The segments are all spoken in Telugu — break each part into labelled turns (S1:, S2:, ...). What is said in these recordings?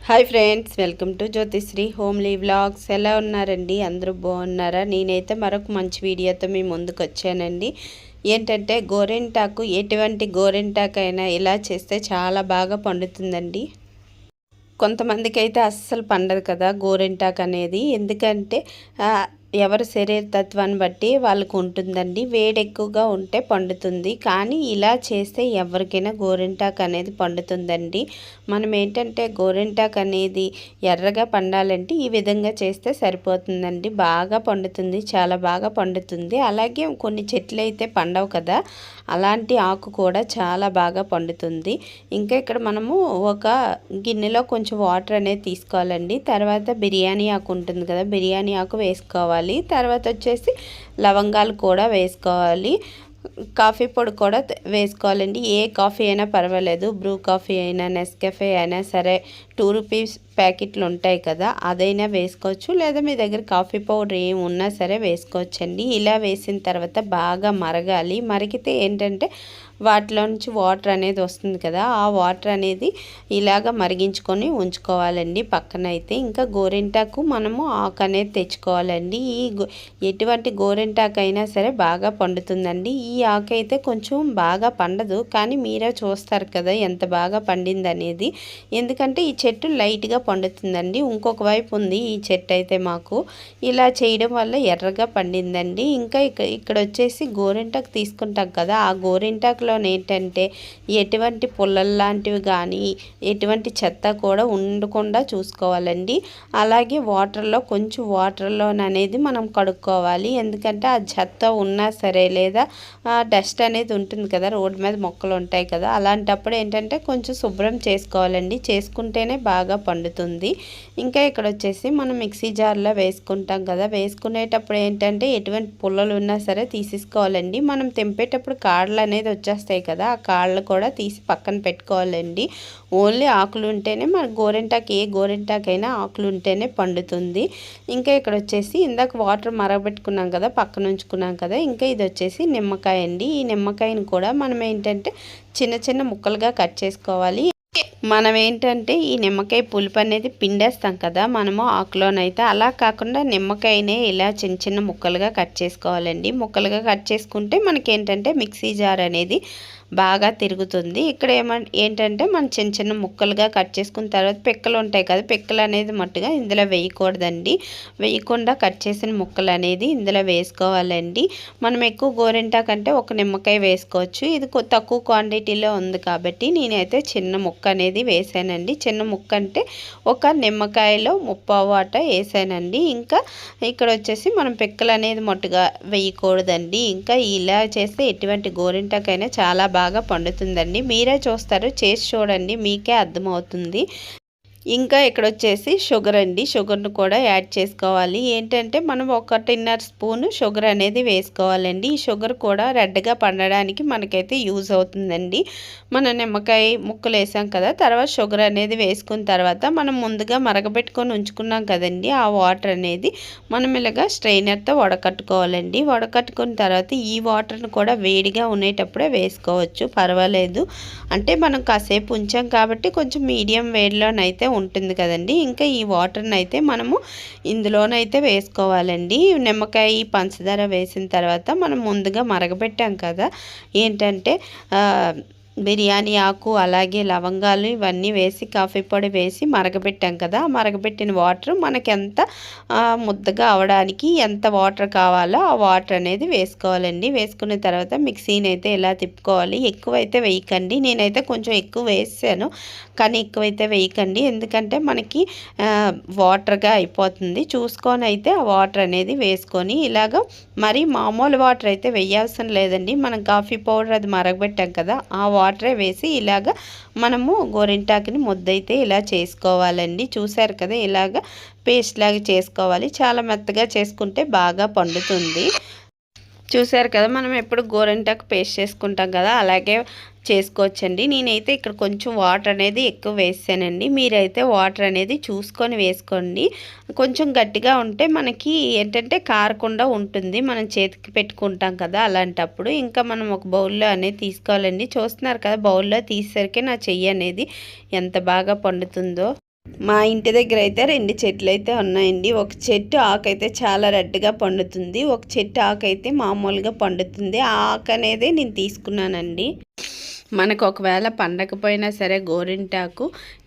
S1: Hi friends welcome to Jyothisri homely vlogs. ఎలా ఉన్నారండి? అందరూ బాగున్నారా? నేనైతే మరొక మంచి వీడియోతో మీ ముందుకు వచ్చానండి. ఏంటంటే గోరెంటాకు ఎటువంటి గోరెంటాకు అయినా ఇలా చేస్తే చాలా బాగా పండుతుందండి. కొంతమందికి అయితే అస్సలు పండదు కదా గోరెంటాకు అనేది. ఎందుకంటే ఎవరి శరీర తత్వాన్ని బట్టి వాళ్ళకు ఉంటుందండి. వేడి ఎక్కువగా ఉంటే పండుతుంది. కానీ ఇలా చేస్తే ఎవరికైనా గోరింటాకు అనేది పండుతుందండి. మనం ఏంటంటే గోరింటాకు అనేది ఎర్రగా పండాలంటే ఈ విధంగా చేస్తే సరిపోతుందండి. బాగా పండుతుంది. చాలా బాగా పండుతుంది. అలాగే కొన్ని చెట్లు అయితే పండవు కదా. అలాంటి ఆకు కూడా చాలా బాగా పండుతుంది. ఇంకా ఇక్కడ మనము ఒక గిన్నెలో కొంచెం వాటర్ అనేది తీసుకోవాలండి. తర్వాత బిర్యానీ ఆకు ఉంటుంది కదా. బిర్యానీ ఆకు వేసుకోవాలి. తర్వాత వచ్చేసి లవంగాలు కూడా వేసుకోవాలి. కాఫీ పొడి కూడా వేసుకోవాలండి. ఏ కాఫీ అయినా పర్వాలేదు. బ్రూ కాఫీ అయినా నెస్కెఫే అయినా సరే టూ రూపీస్ ప్యాకెట్లు ఉంటాయి కదా అదైనా వేసుకోవచ్చు. లేదా మీ దగ్గర కాఫీ పౌడర్ ఏం ఉన్నా సరే వేసుకోవచ్చండి. ఇలా వేసిన తర్వాత బాగా మరగాలి. మరిగితే ఏంటంటే వాటిలో నుంచి వాటర్ అనేది వస్తుంది కదా ఆ వాటర్ అనేది ఇలాగ మరిగించుకొని ఉంచుకోవాలండి. పక్కన అయితే ఇంకా గోరింటాకు మనము ఆకు అనేది తెచ్చుకోవాలండి. ఈ గో- ఎటువంటి గోరింటాకు అయినా సరే బాగా పండుతుందండి. ఈ ఆకు అయితే కొంచెం బాగా పండదు కానీ మీరే చూస్తారు కదా ఎంత బాగా పండింది అనేది ఎందుకంటే ఈ చెట్టు లైట్గా పండుతుందండి. ఇంకొక వైపు ఉంది ఈ చెట్టు అయితే మాకు. ఇలా చేయడం వల్ల ఎర్రగా పండిందండి. ఇంకా ఇక్కడ ఇక్కడ వచ్చేసి గోరింటాకు తీసుకుంటాం కదా ఆ గోరింటాకులో ఏంటంటే ఎటువంటి పుల్లలు లాంటివి కానీ ఎటువంటి చెత్త కూడా ఉండకుండా చూసుకోవాలండి. అలాగే వాటర్లో కొంచెం వాటర్లో అనేది మనం కడుక్కోవాలి. ఎందుకంటే ఆ చెత్త ఉన్నా సరే లేదా డస్ట్ అనేది ఉంటుంది కదా రోడ్డు మీద మొక్కలు ఉంటాయి కదా అలాంటప్పుడు ఏంటంటే కొంచెం శుభ్రం చేసుకోవాలండి. చేసుకుంటేనే బాగా పండుతుంది. ఇంకా ఇక్కడ వచ్చేసి మనం మిక్సీ జార్లో వేసుకుంటాం కదా వేసుకునేటప్పుడు ఏంటంటే ఎటువంటి పుల్లలు ఉన్నా సరే తీసేసుకోవాలండి. మనం తెంపేటప్పుడు కాడలు అనేది వచ్చేస్తాయి కదా ఆ కాళ్ళు కూడా తీసి పక్కన పెట్టుకోవాలండి. ఓన్లీ ఆకులు ఉంటేనే మన గోరింటాకు ఏ గోరెంటాకైనా ఆకులు ఉంటేనే పండుతుంది. ఇంకా ఇక్కడ వచ్చేసి ఇందాక వాటర్ మరగబెట్టుకున్నాం కదా పక్కన ఉంచుకున్నాం కదా ఇంకా ఇది వచ్చేసి నిమ్మకాయ అండి. ఈ నిమ్మకాయని కూడా మనం ఏంటంటే చిన్న చిన్న ముక్కలుగా కట్ చేసుకోవాలి. మనం ఏంటంటే ఈ నిమ్మకాయ పులుపు అనేది పిండేస్తాం కదా మనము ఆకులోనైతే. అలా కాకుండా నిమ్మకాయనే ఇలా చిన్న చిన్న ముక్కలుగా కట్ చేసుకోవాలండి. ముక్కలుగా కట్ చేసుకుంటే మనకి ఏంటంటే మిక్సీ జార్ అనేది బాగా తిరుగుతుంది. ఇక్కడ ఏమ ఏంటంటే మనం చిన్న చిన్న ముక్కలుగా కట్ చేసుకున్న తర్వాత పిక్కలు ఉంటాయి కదా పిక్కలు అనేది మట్టుగా ఇందులో వేయకూడదండి. వేయకుండా కట్ చేసిన ముక్కలు అనేది ఇందులో వేసుకోవాలండి. మనం ఎక్కువ గోరింటా కంటే ఒక నిమ్మకాయ వేసుకోవచ్చు. ఇది తక్కువ క్వాంటిటీలో ఉంది కాబట్టి నేనైతే చిన్న ముక్క అనేది వేసానండి. చిన్న ముక్క అంటే ఒక నిమ్మకాయలో ముప్పావు అట వేసానండి. ఇంకా ఇక్కడ వచ్చేసి మనం పిక్కలు అనేది మట్టుగా వేయకూడదండి. ఇంకా ఇలా చేస్తే ఎటువంటి గోరింటాకైనా చాలా బాగా బాగా పండుతుందండి. మీరే చూస్తారు. చేసి చూడండి. మీకే అర్థమవుతుంది. ఇంకా ఇక్కడ వచ్చేసి షుగర్ అండి. షుగర్ను కూడా యాడ్ చేసుకోవాలి. ఏంటంటే మనం ఒకటిన్నర స్పూన్ షుగర్ అనేది వేసుకోవాలండి. ఈ షుగర్ కూడా రెడ్గా పండడానికి మనకైతే యూజ్ అవుతుందండి. మన నిమ్మకాయ ముక్కలు వేసాం కదా తర్వాత షుగర్ అనేది వేసుకున్న తర్వాత మనం ముందుగా మరగబెట్టుకొని ఉంచుకున్నాం కదండి ఆ వాటర్ అనేది మనం ఇలాగా స్ట్రైనర్తో వడకట్టుకోవాలండి. వడకట్టుకున్న తర్వాత ఈ వాటర్ను కూడా వేడిగా ఉండేటప్పుడే వేసుకోవచ్చు. పర్వాలేదు. అంటే మనం కాసేపు ఉంచాం కాబట్టి కొంచెం మీడియం వేడిలోనైతే ఉంటుంది కదండి. ఇంకా ఈ వాటర్ని అయితే మనము ఇందులోనైతే వేసుకోవాలండి. నిమ్మకాయ పంచదార వేసిన తర్వాత మనం ముందుగా మరగబెట్టాం కదా. ఏంటంటే బిర్యానీ ఆకు అలాగే లవంగాలు ఇవన్నీ వేసి కాఫీ పొడి వేసి మరగబెట్టాం కదా ఆ మరగబెట్టిన వాటర్ మనకి ఎంత ముద్దగా అవడానికి ఎంత వాటర్ కావాలో ఆ వాటర్ అనేది వేసుకోవాలండి. వేసుకున్న తర్వాత మిక్సీని అయితే ఎలా తిప్పుకోవాలి? ఎక్కువైతే వేయకండి. నేనైతే కొంచెం ఎక్కువ వేసాను కానీ ఎక్కువైతే వేయకండి. ఎందుకంటే మనకి వాటర్గా అయిపోతుంది. చూసుకొని అయితే ఆ వాటర్ అనేది వేసుకొని ఇలాగ మరి మామూలు వాటర్ అయితే వేయాల్సిన లేదండి. మనం కాఫీ పౌడర్ అది మరగబెట్టాం కదా ఆ వాటర్ వేసి ఇలాగ మనము గోరింటాకుని ముద్దైతే ఇలా చేసుకోవాలండి. చూసారు కదా ఇలాగ పేస్ట్ లాగా చేసుకోవాలి. చాలా మెత్తగా చేసుకుంటే బాగా పండుతుంది. చూసారు కదా మనం ఎప్పుడు గోరింటాకు పేస్ట్ చేసుకుంటాం కదా. అలాగే చేసుకోవచ్చండి. నేనైతే ఇక్కడ కొంచెం వాటర్ అనేది ఎక్కువ వేసానండి మీరైతే వాటర్ అనేది చూసుకొని వేసుకోండి. కొంచెం గట్టిగా ఉంటే మనకి ఏంటంటే కారకుండా ఉంటుంది. మనం చేతికి పెట్టుకుంటాం కదా అలాంటప్పుడు. ఇంకా మనం ఒక బౌల్లో అనేది తీసుకోవాలండి. చూస్తున్నారు కదా బౌల్లో తీసేసరికి నా చెయ్యి అనేది ఎంత బాగా పండుతుందో. మా ఇంటి దగ్గర అయితే రెండు చెట్లు అయితే ఉన్నాయండి. ఒక చెట్టు ఆకు అయితే చాలా రెడ్గా పండుతుంది. ఒక చెట్టు ఆకు అయితే మామూలుగా పండుతుంది. ఆ ఆకు అనేది నేను తీసుకున్నానండి. మనకు ఒకవేళ పండకపోయినా సరే గోరింటాకు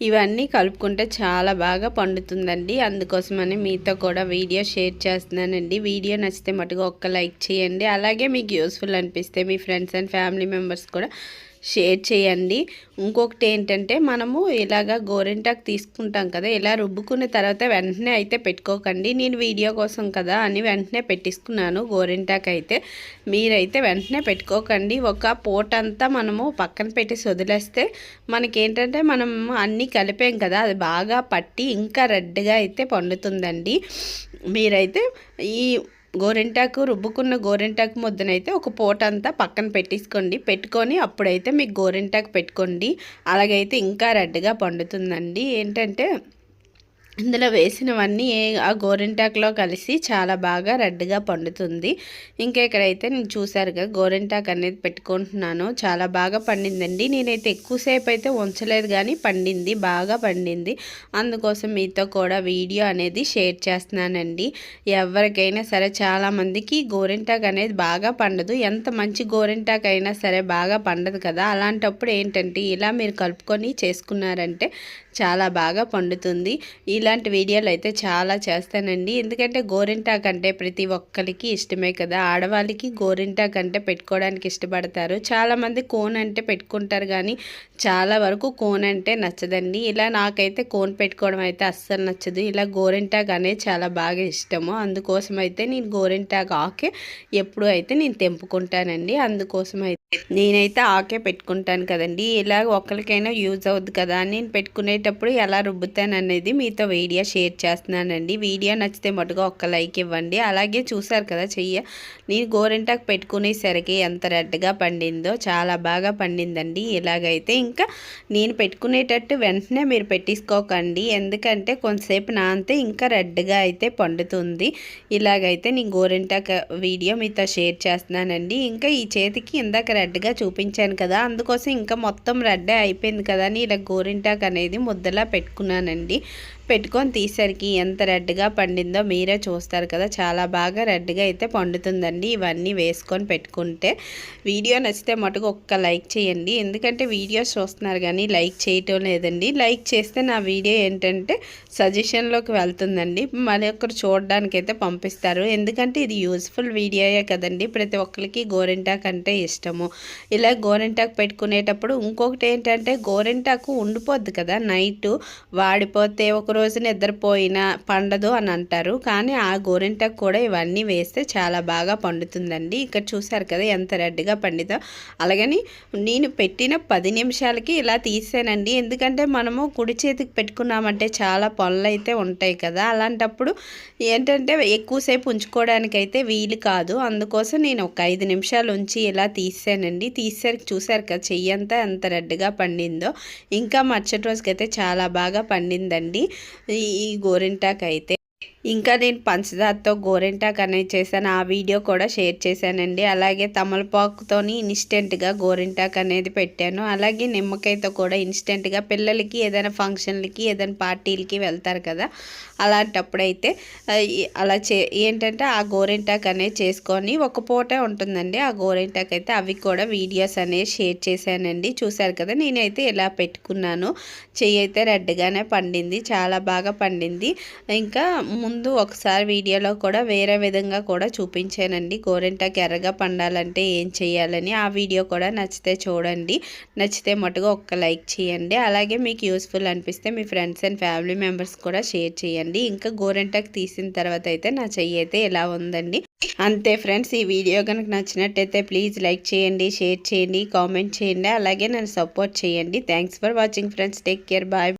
S1: ఇవన్నీ కలుపుకుంటే చాలా బాగా పండుతుందండి. అందుకోసమని మీతో కూడా వీడియో షేర్ చేస్తున్నానండి. వీడియో నచ్చితే మటుగా ఒక్క లైక్ చేయండి. అలాగే మీకు యూస్ఫుల్ అనిపిస్తే మీ ఫ్రెండ్స్ అండ్ ఫ్యామిలీ మెంబర్స్ కూడా షేర్ చేయండి. ఇంకొకటి ఏంటంటే మనము ఇలాగ గోరింటాకు తీసుకుంటాం కదా ఇలా రుబ్బుకున్న తర్వాత వెంటనే అయితే పెట్టుకోకండి. నేను వీడియో కోసం కదా అని వెంటనే పెట్టించుకున్నాను గోరింటాకు అయితే. మీరైతే వెంటనే పెట్టుకోకండి. ఒక పూట అంతా మనము పక్కన పెట్టి వదిలేస్తే మనకేంటంటే మనం అన్నీ కలిపాం కదా అది బాగా పట్టి ఇంకా రెడ్గా అయితే పండుతుందండి. మీరైతే ఈ గోరింటాకు రుబ్బుకున్న గోరింటాకు ముద్దనైతే ఒక పూట అంతా పక్కన పెట్టేసుకోండి. పెట్టుకొని అప్పుడైతే మీకు గోరింటాకు పెట్టుకోండి. అలాగైతే ఇంకా రెడ్గా పండుతుందండి. ఏంటంటే ఇందులో వేసినవన్నీ ఆ గోరింటాకులో కలిసి చాలా బాగా రెడ్గా పండుతుంది. ఇంకా ఇక్కడైతే నేను చూసారుగా గోరింటాకు అనేది పెట్టుకుంటున్నాను. చాలా బాగా పండిందండి. నేనైతే ఎక్కువసేపు అయితే ఉంచలేదు కానీ పండింది బాగా పండింది. అందుకోసం మీతో కూడా వీడియో అనేది షేర్ చేస్తున్నానండి. ఎవరికైనా సరే చాలామందికి గోరింటాకు అనేది బాగా పండదు. ఎంత మంచి గోరింటాకు అయినా సరే బాగా పండదు కదా. అలాంటప్పుడు ఏంటంటే ఇలా మీరు కలుపుకొని చేసుకున్నారంటే చాలా బాగా పండుతుంది. ఇలాంటి వీడియోలు అయితే చాలా చేస్తానండి. ఎందుకంటే గోరింటాక్ అంటే ప్రతి ఒక్కరికి ఇష్టమే కదా. ఆడవాళ్ళకి గోరింటాక్ అంటే పెట్టుకోవడానికి ఇష్టపడతారు. చాలామంది కోన్ అంటే పెట్టుకుంటారు కానీ చాలా వరకు కోన్ అంటే నచ్చదండి. ఇలా నాకైతే కోన్ పెట్టుకోవడం అయితే అస్సలు నచ్చదు. ఇలా గోరింటాక్ అనేది చాలా బాగా ఇష్టము. అందుకోసం అయితే నేను గోరింటాక్ ఆకే ఎప్పుడు అయితే నేను తెంపుకుంటానండి. అందుకోసం అయితే నేనైతే ఆకే పెట్టుకుంటాను కదండి. ఇలా ఒక్కరికైనా యూజ్ అవుద్ది కదా నేను పెట్టుకునేటప్పుడు ఎలా రుబ్బుతాను అనేది మీతో వీడియో షేర్ చేస్తున్నానండి. వీడియో నచ్చితే మటుగా ఒక్క లైక్ ఇవ్వండి. అలాగే చూసారు కదా చెయ్య నేను గోరింటాకు పెట్టుకునేసరికి ఎంత రెడ్గా పండిందో చాలా బాగా పండిందండి. ఇలాగైతే ఇంకా నేను పెట్టుకునేటట్టు వెంటనే మీరు పెట్టేసుకోకండి. ఎందుకంటే కొంతసేపు నాంతే ఇంకా రెడ్గా అయితే పండుతుంది. ఇలాగైతే నేను గోరింటాకు వీడియో మీతో షేర్ చేస్తున్నానండి. ఇంకా ఈ చేతికి ఇందాక రెడ్గా చూపించాను కదా అందుకోసం ఇంకా మొత్తం రెడ్డే అయిపోయింది కదా అని ఇలా గోరింటాక్ అనేది ముద్దలా పెట్టుకున్నానండి. పెట్టుకొని తీసరికి ఎంత రెడ్గా పండిందో మీరే చూస్తారు కదా చాలా బాగా రెడ్గా అయితే పండుతుందండి ఇవన్నీ వేసుకొని పెట్టుకుంటే. వీడియో నచ్చితే మటుకు ఒక్క లైక్ చేయండి ఎందుకంటే వీడియోస్ చూస్తున్నారు కానీ లైక్ చేయటం లేదండి. లైక్ చేస్తే నా వీడియో ఏంటంటే సజెషన్లోకి వెళ్తుందండి మరి ఒకరు చూడడానికి అయితే పంపిస్తారు. ఎందుకంటే ఇది యూజ్ఫుల్ వీడియోయే కదండి ప్రతి ఒక్కరికి గోరింటాక్ అంటే ఇష్టము. ఇలా గోరింటాకు పెట్టుకునేటప్పుడు ఇంకొకటి ఏంటంటే గోరింటాకు ఉండిపోద్ది కదా నైట్ వాడిపోతే ఒక రోజు నిద్రపోయినా పండదు అని అంటారు. కానీ ఆ గోరింటాకు కూడా ఇవన్నీ వేస్తే చాలా బాగా పండుతుందండి. ఇక్కడ చూసారు కదా ఎంత రెడ్గా పండితో. అలాగని నేను పెట్టిన పది నిమిషాలకి ఇలా తీసానండి. ఎందుకంటే మనము కుడి చేతికి పెట్టుకున్నామంటే చాలా పనులు అయితే ఉంటాయి కదా. అలాంటప్పుడు ఏంటంటే ఎక్కువసేపు ఉంచుకోవడానికి అయితే వీలు కాదు. అందుకోసం నేను ఒక ఐదు నిమిషాలు ఉంచి ఇలా తీసాను తీసానండి తీసేసరికి చూసారు కదా చెయ్యంతా ఎంత రెడ్గా పండిందో. ఇంకా మరుసటి రోజుకైతే చాలా బాగా పండిందండి. ఈ గోరింటాకైతే. ఇంకా నేను పంచదారతో గోరింటాక్ అనేది చేశాను. ఆ వీడియో కూడా షేర్ చేశానండి. అలాగే తమలపాకుతోని ఇన్స్టెంట్గా గోరింటాక్ అనేది పెట్టాను. అలాగే నిమ్మకాయతో కూడా ఇన్స్టెంట్గా పిల్లలకి ఏదైనా ఫంక్షన్లకి ఏదైనా పార్టీలకి వెళ్తారు కదా అలాంటప్పుడైతే అలా చే ఏంటంటే ఆ గోరింటాక్ అనేది చేసుకొని ఒక పూటే ఉంటుందండి. ఆ గోరింటాక్ అయితే అవి కూడా వీడియోస్ అనేవి షేర్ చేశానండి. చూశారు కదా నేనైతే ఇలా పెట్టుకున్నాను. చెయ్యి అయితే రెడ్గానే పండింది చాలా బాగా పండింది. ఇంకా ముందు ఒకసారి వీడియోలో కూడా వేరే విధంగా కూడా చూపించానండి. గోరింటాకు ఎర్రగా పండాలంటే ఏం చేయాలని ఆ వీడియో కూడా నచ్చితే చూడండి. నచ్చితే మటుగా ఒక్క లైక్ చేయండి. అలాగే మీకు యూస్ఫుల్ అనిపిస్తే మీ ఫ్రెండ్స్ అండ్ ఫ్యామిలీ మెంబర్స్ కూడా షేర్ చేయండి. ఇంకా గోరింటాకు తీసిన తర్వాత అయితే నా చెయ్యి అయితే ఇలా ఉందండి. అంతే ఫ్రెండ్స్ ఈ వీడియో కనుక నచ్చినట్టయితే ప్లీజ్ లైక్ చేయండి షేర్ చేయండి కామెంట్ చేయండి. అలాగే నన్ను సపోర్ట్ చేయండి. Thanks for watching friends. Take care. Bye.